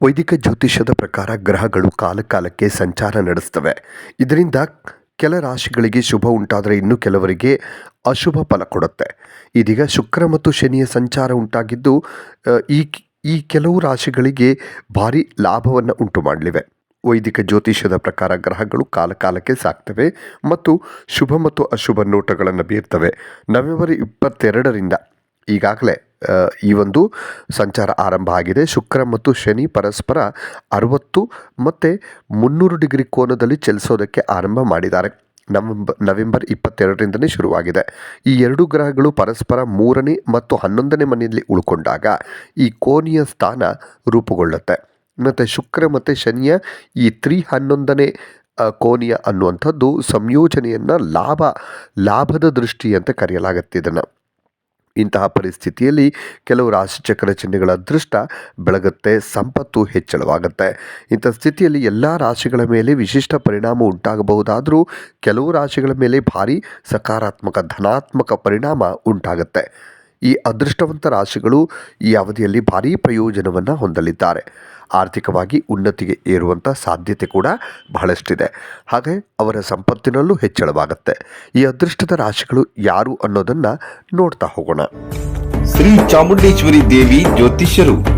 ವೈದಿಕ ಜ್ಯೋತಿಷ್ಯದ ಪ್ರಕಾರ ಗ್ರಹಗಳು ಕಾಲಕಾಲಕ್ಕೆ ಸಂಚಾರ ನಡೆಸ್ತವೆ. ಇದರಿಂದ ಕೆಲ ರಾಶಿಗಳಿಗೆ ಶುಭ ಉಂಟಾದರೆ ಇನ್ನು ಕೆಲವರಿಗೆ ಅಶುಭ ಫಲ ಕೊಡುತ್ತೆ. ಇದೀಗ ಶುಕ್ರ ಮತ್ತು ಶನಿಯ ಸಂಚಾರ ಉಂಟಾಗಿದ್ದು ಈ ಈ ಕೆಲವು ರಾಶಿಗಳಿಗೆ ಭಾರಿ ಲಾಭವನ್ನು ಉಂಟು ಮಾಡಲಿವೆ. ವೈದಿಕ ಜ್ಯೋತಿಷ್ಯದ ಪ್ರಕಾರ ಗ್ರಹಗಳು ಕಾಲಕಾಲಕ್ಕೆ ಸಾಕ್ತವೆ ಮತ್ತು ಶುಭ ಮತ್ತು ಅಶುಭ ನೋಟಗಳನ್ನು ಬೀರ್ತವೆ. ನವೆಂಬರ್ ಇಪ್ಪತ್ತೆರಡರಿಂದ ಈಗಾಗಲೇ ಈ ಒಂದು ಸಂಚಾರ ಆರಂಭ ಆಗಿದೆ. ಶುಕ್ರ ಮತ್ತು ಶನಿ ಪರಸ್ಪರ ಅರವತ್ತು ಮತ್ತು ಮುನ್ನೂರು ಡಿಗ್ರಿ ಕೋನದಲ್ಲಿ ಚಲಿಸೋದಕ್ಕೆ ಆರಂಭ ಮಾಡಿದ್ದಾರೆ. ನವೆಂಬರ್ ನವೆಂಬರ್ ಇಪ್ಪತ್ತೆರಡರಿಂದನೇ ಶುರುವಾಗಿದೆ. ಈ ಎರಡು ಗ್ರಹಗಳು ಪರಸ್ಪರ ಮೂರನೇ ಮತ್ತು ಹನ್ನೊಂದನೇ ಮನೆಯಲ್ಲಿ ಉಳ್ಕೊಂಡಾಗ ಈ ಕೋನಿಯ ಸ್ಥಾನ ರೂಪುಗೊಳ್ಳುತ್ತೆ. ಮತ್ತು ಶುಕ್ರ ಮತ್ತು ಶನಿಯ ಈ ತ್ರಿ ಹನ್ನೊಂದನೇ ಕೋನಿಯ ಅನ್ನುವಂಥದ್ದು ಸಂಯೋಜನೆಯನ್ನು ಲಾಭ, ಲಾಭದ ದೃಷ್ಟಿ ಅಂತ ಕರೆಯಲಾಗುತ್ತೆ ಇದನ್ನು. ಇಂತಹ ಪರಿಸ್ಥಿತಿಯಲ್ಲಿ ಕೆಲವು ರಾಶಿಚಕ್ರ ಚಿಹ್ನೆಗಳ ಅದೃಷ್ಟ ಬೆಳಗುತ್ತೆ, ಸಂಪತ್ತು ಹೆಚ್ಚಳವಾಗುತ್ತೆ. ಇಂಥ ಸ್ಥಿತಿಯಲ್ಲಿ ಎಲ್ಲ ರಾಶಿಗಳ ಮೇಲೆ ವಿಶಿಷ್ಟ ಪರಿಣಾಮ ಉಂಟಾಗಬಹುದಾದರೂ ಕೆಲವು ರಾಶಿಗಳ ಮೇಲೆ ಭಾರಿ ಸಕಾರಾತ್ಮಕ ಧನಾತ್ಮಕ ಪರಿಣಾಮ ಉಂಟಾಗುತ್ತೆ. ಈ ಅದೃಷ್ಟವಂತ ರಾಶಿಗಳು ಈ ಅವಧಿಯಲ್ಲಿ ಭಾರೀ ಪ್ರಯೋಜನವನ್ನು ಹೊಂದಲಿದ್ದಾರೆ. ಆರ್ಥಿಕವಾಗಿ ಉನ್ನತಿಗೆ ಏರುವಂಥ ಸಾಧ್ಯತೆ ಕೂಡ ಬಹಳಷ್ಟಿದೆ. ಹಾಗೆ ಅವರ ಸಂಪತ್ತಿನಲ್ಲೂ ಹೆಚ್ಚಳವಾಗುತ್ತೆ. ಈ ಅದೃಷ್ಟದ ರಾಶಿಗಳು ಯಾರು ಅನ್ನೋದನ್ನು ನೋಡ್ತಾ ಹೋಗೋಣ. ಶ್ರೀ ಚಾಮುಂಡೇಶ್ವರಿ ದೇವಿ ಜ್ಯೋತಿಷ್ಯರು.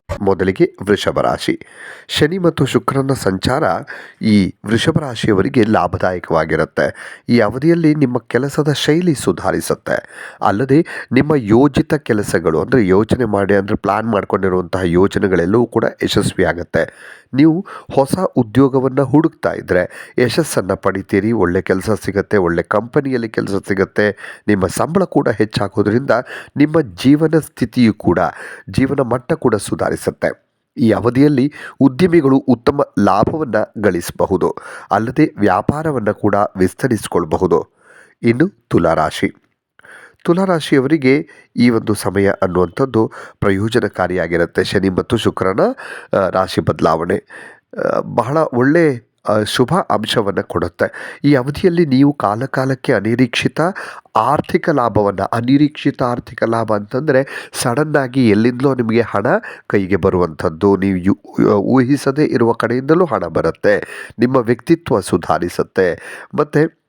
ಮೊದಲಿಗೆ ವೃಷಭ ರಾಶಿ. ಶನಿ ಮತ್ತು ಶುಕ್ರನ ಸಂಚಾರ ಈ ವೃಷಭ ರಾಶಿಯವರಿಗೆ ಲಾಭದಾಯಕವಾಗಿರುತ್ತೆ. ಈ ಅವಧಿಯಲ್ಲಿ ನಿಮ್ಮ ಕೆಲಸದ ಶೈಲಿ ಸುಧಾರಿಸುತ್ತೆ. ಅಲ್ಲದೆ ನಿಮ್ಮ ಯೋಜಿತ ಕೆಲಸಗಳು ಅಂದರೆ ಯೋಚನೆ ಮಾಡಿ ಅಂದರೆ ಪ್ಲ್ಯಾನ್ ಮಾಡ್ಕೊಂಡಿರುವಂತಹ ಯೋಜನೆಗಳೆಲ್ಲವೂ ಕೂಡ ಯಶಸ್ವಿಯಾಗುತ್ತೆ. ನೀವು ಹೊಸ ಉದ್ಯೋಗವನ್ನು ಹುಡುಕ್ತಾ ಇದ್ದರೆ ಯಶಸ್ಸನ್ನು ಪಡಿತೀರಿ, ಒಳ್ಳೆ ಕೆಲಸ ಸಿಗುತ್ತೆ, ಒಳ್ಳೆ ಕಂಪನಿಯಲ್ಲಿ ಕೆಲಸ ಸಿಗುತ್ತೆ, ನಿಮ್ಮ ಸಂಬಳ ಕೂಡ ಹೆಚ್ಚಾಗೋದ್ರಿಂದ ನಿಮ್ಮ ಜೀವನ ಸ್ಥಿತಿಯು ಕೂಡ, ಜೀವನ ಮಟ್ಟ ಕೂಡ ಸುಧಾರಿಸುತ್ತೆ. ಈ ಅವಧಿಯಲ್ಲಿ ಉದ್ಯಮಿಗಳು ಉತ್ತಮ ಲಾಭವನ್ನು ಗಳಿಸಬಹುದು, ಅಲ್ಲದೆ ವ್ಯಾಪಾರವನ್ನು ಕೂಡ ವಿಸ್ತರಿಸಿಕೊಳ್ಳಬಹುದು ಇನ್ನು ತುಲಾರಾಶಿ ತುಲಾರಾಶಿಯವರಿಗೆ ಈ ಒಂದು ಸಮಯ ಅನ್ನುವಂಥದ್ದು ಪ್ರಯೋಜನಕಾರಿಯಾಗಿರುತ್ತೆ. ಶನಿ ಮತ್ತು ಶುಕ್ರನ ರಾಶಿ ಬದಲಾವಣೆ ಬಹಳ ಒಳ್ಳೆ ಶುಭ ಅಂಶವನ್ನು ಕೊಡುತ್ತೆ. ಈ ಅವಧಿಯಲ್ಲಿ ನೀವು ಕಾಲಕಾಲಕ್ಕೆ ಅನಿರೀಕ್ಷಿತ ಆರ್ಥಿಕ ಲಾಭವನ್ನು, ಅನಿರೀಕ್ಷಿತ ಆರ್ಥಿಕ ಲಾಭ ಅಂತಂದರೆ ಸಡನ್ನಾಗಿ ಎಲ್ಲಿಂದಲೋ ನಿಮಗೆ ಹಣ ಕೈಗೆ ಬರುವಂಥದ್ದು. ನೀವು ಊಹಿಸದೇ ಇರುವ ಕಡೆಯಿಂದಲೂ ಹಣ ಬರುತ್ತೆ. ನಿಮ್ಮ ವ್ಯಕ್ತಿತ್ವ ಸುಧಾರಿಸುತ್ತೆ. ಮತ್ತು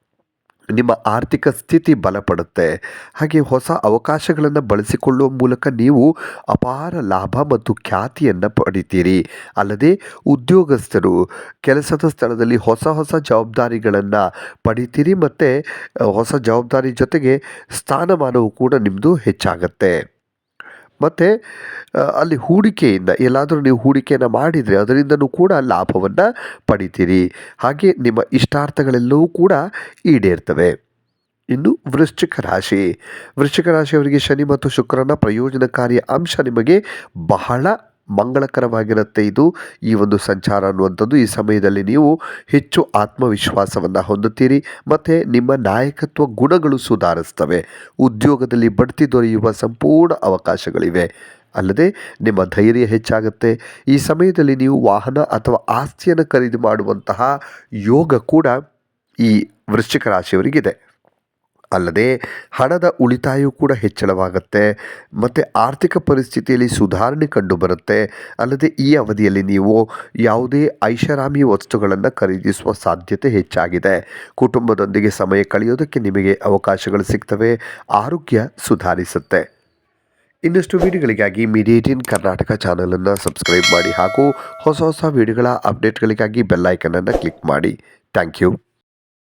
ನಿಮ್ಮ ಆರ್ಥಿಕ ಸ್ಥಿತಿ ಬಲಪಡುತ್ತೆ. ಹಾಗೆ ಹೊಸ ಅವಕಾಶಗಳನ್ನು ಬಳಸಿಕೊಳ್ಳುವ ಮೂಲಕ ನೀವು ಅಪಾರ ಲಾಭ ಮತ್ತು ಖ್ಯಾತಿಯನ್ನು ಪಡಿತೀರಿ. ಅಲ್ಲದೆ ಉದ್ಯೋಗಸ್ಥರು ಕೆಲಸದ ಸ್ಥಳದಲ್ಲಿ ಹೊಸ ಹೊಸ ಜವಾಬ್ದಾರಿಗಳನ್ನು ಪಡಿತೀರಿ ಮತ್ತು ಹೊಸ ಜವಾಬ್ದಾರಿ ಜೊತೆಗೆ ಸ್ಥಾನಮಾನವು ಕೂಡ ನಿಮ್ಮದು ಹೆಚ್ಚಾಗತ್ತೆ. ಮತ್ತು ಅಲ್ಲಿ ಹೂಡಿಕೆಯಿಂದ, ಎಲ್ಲಾದರೂ ನೀವು ಹೂಡಿಕೆಯನ್ನು ಮಾಡಿದರೆ ಅದರಿಂದನೂ ಕೂಡ ಲಾಭವನ್ನು ಪಡಿತೀರಿ. ಹಾಗೆ ನಿಮ್ಮ ಇಷ್ಟಾರ್ಥಗಳೆಲ್ಲವೂ ಕೂಡ ಈಡೇರ್ತವೆ. ಇನ್ನು ವೃಶ್ಚಿಕ ರಾಶಿ. ವೃಶ್ಚಿಕ ರಾಶಿಯವರಿಗೆ ಶನಿ ಮತ್ತು ಶುಕ್ರನ ಪ್ರಯೋಜನಕಾರಿ ಅಂಶ ನಿಮಗೆ ಬಹಳ ಮಂಗಳಕರವಾಗಿರುತ್ತೆ ಇದು ಈ ಒಂದು ಸಂಚಾರ ಅನ್ನುವಂಥದ್ದು. ಈ ಸಮಯದಲ್ಲಿ ನೀವು ಹೆಚ್ಚು ಆತ್ಮವಿಶ್ವಾಸವನ್ನು ಹೊಂದುತ್ತೀರಿ. ಮತ್ತು ನಿಮ್ಮ ನಾಯಕತ್ವ ಗುಣಗಳು ಸುಧಾರಿಸ್ತವೆ. ಉದ್ಯೋಗದಲ್ಲಿ ಬಡ್ತಿ ದೊರೆಯುವ ಸಂಪೂರ್ಣ ಅವಕಾಶಗಳಿವೆ. ಅಲ್ಲದೆ ನಿಮ್ಮ ಧೈರ್ಯ ಹೆಚ್ಚಾಗುತ್ತೆ. ಈ ಸಮಯದಲ್ಲಿ ನೀವು ವಾಹನ ಅಥವಾ ಆಸ್ತಿಯನ್ನು ಖರೀದಿ ಮಾಡುವಂತಹ ಯೋಗ ಕೂಡ ಈ ವೃಶ್ಚಿಕ ರಾಶಿಯವರಿಗಿದೆ. ಅಲ್ಲದೆ ಹಣದ ಉಳಿತಾಯ ಕೂಡ ಹೆಚ್ಚಳವಾಗುತ್ತೆ. ಮತ್ತು ಆರ್ಥಿಕ ಪರಿಸ್ಥಿತಿಯಲ್ಲಿ ಸುಧಾರಣೆ ಕಂಡುಬರುತ್ತೆ. ಅಲ್ಲದೆ ಈ ಅವಧಿಯಲ್ಲಿ ನೀವು ಯಾವುದೇ ಐಷಾರಾಮಿ ವಸ್ತುಗಳನ್ನು ಖರೀದಿಸುವ ಸಾಧ್ಯತೆ ಹೆಚ್ಚಾಗಿದೆ. ಕುಟುಂಬದೊಂದಿಗೆ ಸಮಯ ಕಳೆಯೋದಕ್ಕೆ ನಿಮಗೆ ಅವಕಾಶಗಳು ಸಿಗ್ತವೆ. ಆರೋಗ್ಯ ಸುಧಾರಿಸುತ್ತೆ. ಇನ್ನಷ್ಟು ವಿಡಿಯೋಗಳಿಗಾಗಿ ಮೀಡಿಯೇಟಿನ್ ಕರ್ನಾಟಕ ಚಾನಲನ್ನು ಸಬ್ಸ್ಕ್ರೈಬ್ ಮಾಡಿ ಹಾಗೂ ಹೊಸ ಹೊಸ ವಿಡಿಯೋಗಳ ಅಪ್ಡೇಟ್ಗಳಿಗಾಗಿ ಬೆಲ್ಲೈಕನನ್ನು ಕ್ಲಿಕ್ ಮಾಡಿ. Thank you.